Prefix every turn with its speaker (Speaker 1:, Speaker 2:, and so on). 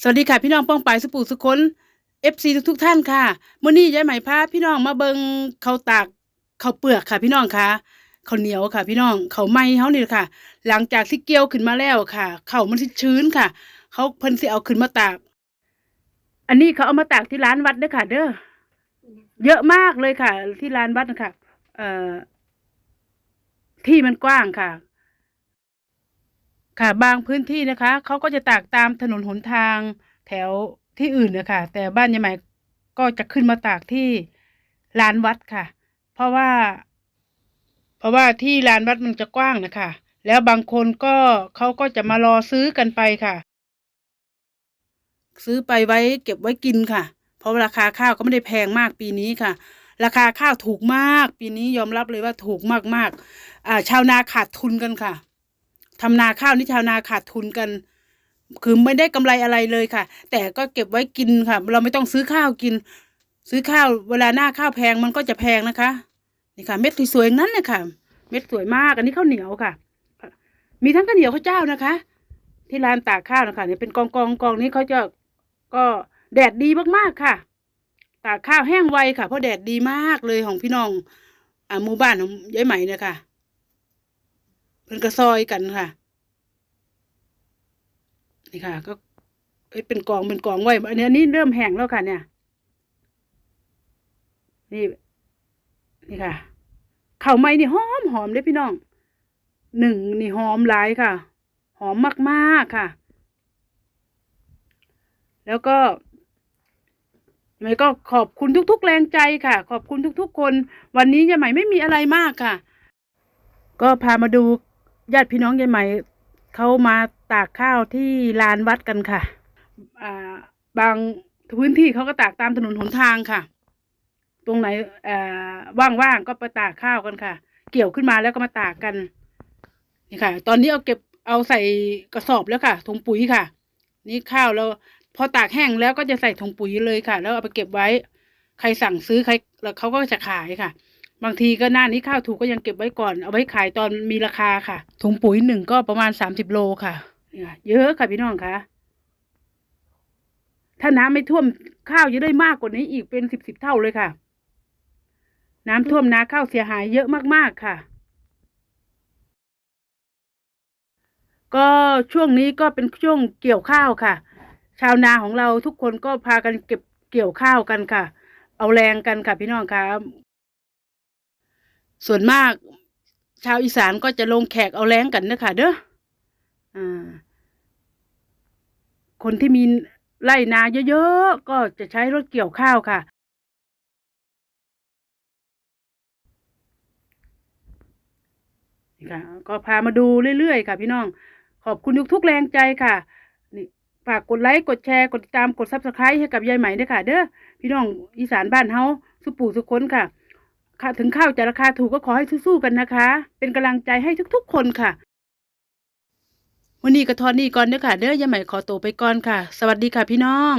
Speaker 1: สวัสดีค่ะพี่น้องป้องปายสุปูสุคนเอฟซีทุกท่านค่ะมื้อนี้ย้ายไหมพาพี่น้องมาเบิงข้าตากเขาเปลือกค่ะ พี่น้องค่ะเขาเหนียวค่ะ พี่น้องเขาไหมเฮานี่ค่ะ หลังจากที่เกี่ยวขึ้นมาแล้วค่ะ เขามันสิชื้นค่ะ เขาเพิ่นสิเอาขึ้นมาตาก อันนี้เขาเอามาตากที่ร้านวัดเด้อค่ะ เด้อเยอะมากเลยค่ะ ที่ร้านวัดนะคะเอ่อที่มันกว้างค่ะ ค่ะบางพื้นที่นะคะเขาก็จะตากตามถนนหนทางแถวที่อื่นนะคะแต่บ้านยายไหม่ก็จะขึ้นมาตากที่ลานวัดค่ะ เพราะว่า เพราะว่าที่ลานวัดมันจะกว้างนะคะ แล้วบางคนก็เขาก็จะมารอซื้อกันไปค่ะ ซื้อไปไว้เก็บไว้กินค่ะ เพราะราคาข้าวก็ไม่ได้แพงมากปีนี้ค่ะ ราคาข้าวถูกมาก ปีนี้ยอมรับเลยว่าถูกมากๆอ่าชาวนาขาดทุนกันค่ะ ทำนาข้าวนี่ชาวนาขาดทุนกัน คือไม่ได้กำไรอะไรเลยค่ะ แต่ก็เก็บไว้กินค่ะ เราไม่ต้องซื้อข้าวกิน ซื้อข้าวเวลาหน้าข้าวแพงมันก็จะแพงนะคะนี่ค่ะ เม็ดสวยๆนั้นเลยค่ะ เม็ดสวยมากอันนี้ข้าวเหนียวค่ะ มีทั้งข้าวเหนียวข้าวเจ้านะคะ ที่ร้านตากข้าวนะคะเนี่ยเป็นกองกองกองนี้เขาจะก็แดดดีมากๆค่ะ ตากข้าวแห้งไวค่ะ เพราะแดดดีมากเลยของพี่น้องอ่าหมู่บ้านของยายไหมเนี่ยค่ะ เพิ่นก็ซอยกันค่ะ นี่ค่ะ ก็เอ้ยเป็นกองเป็นกองไว้อันนี้อันนี้เริ่มแห้งแล้วค่ะ เนี่ย นี่ นี่ค่ะข้าวไม้นี่หอมหอมเลยพี่น้องหนึ่งนี่หอมหลายค่ะ หอมมากๆค่ะ แล้วก็ยายไหมก็ขอบคุณทุก ๆ แรงใจค่ะ ขอบคุณทุก ๆ คน วันนี้ยายไหมไม่มีอะไรมากค่ะ ก็พามาดู ญาติพี่น้องยายไหม่เขามาตากข้าวที่ลานวัดกันค่ะ อ่า บางพื้นที่เขาก็ตากตามถนนหนทางค่ะ ตรงไหนอ่าว่างๆก็ไปตากข้าวกันค่ะ เกี่ยวขึ้นมาแล้วก็มาตากกัน นี่ค่ะ ตอนนี้เอาเก็บเอาใส่กระสอบแล้วค่ะถุงปุ๋ยค่ะ นี่ข้าวแล้วพอตากแห้งแล้วก็จะใส่ถุงปุ๋ยเลยค่ะ แล้วเอาไปเก็บไว้ ใครสั่งซื้อใครแล้วเขาก็จะขายค่ะ บางทีก็หน้านี้ข้าวถูกก็ยังเก็บไว้ก่อน เอาไว้ขายตอนมีราคาค่ะ ถุงปุ๋ยหนึ่งก็ประมาณสามสิบโลค่ะเนี่ยเยอะค่ะพี่น้องคะถ้าน้ำไม่ท่วมข้าวจะได้มากกว่านี้อีกเป็นสิบสิบเท่าเลยค่ะ น้ำท่วมนาข้าวเสียหายเยอะมากๆค่ะ ก็ช่วงนี้ก็เป็นช่วงเกี่ยวข้าวค่ะ ชาวนาของเราทุกคนก็พากันเก็บเกี่ยวข้าวกันค่ะ เอาแรงกันค่ะพี่น้องคะ ส่วนมาก ชาวอีสานก็จะลงแขกเอาแรงกันนะคะเด้ออ่า คนที่มีไร่นาเยอะๆ ก็จะใช้รถเกี่ยวข้าวค่ะ นี่ค่ะ ก็พามาดูเรื่อยๆ ค่ะพี่น้อง ขอบคุณทุกๆแรงใจค่ะนี่ฝากกดไลค์ กดแชร์ กดติดตาม กดซับสไครต์ให้กับยายใหม่ด้วยค่ะ เด้อ พี่น้องอีสานบ้านเฮาสุปู่สุคนค่ะ ค่ะถึงข้าวจะราคาถูกก็ขอให้สู้ๆกันนะคะ เป็นกำลังใจให้ทุกๆ คนค่ะวันนี้กระทอนนี่ก่อนเด้อค่ะ เด้อยายใหม่ขอตัวไปก่อนค่ะ สวัสดีค่ะพี่น้อง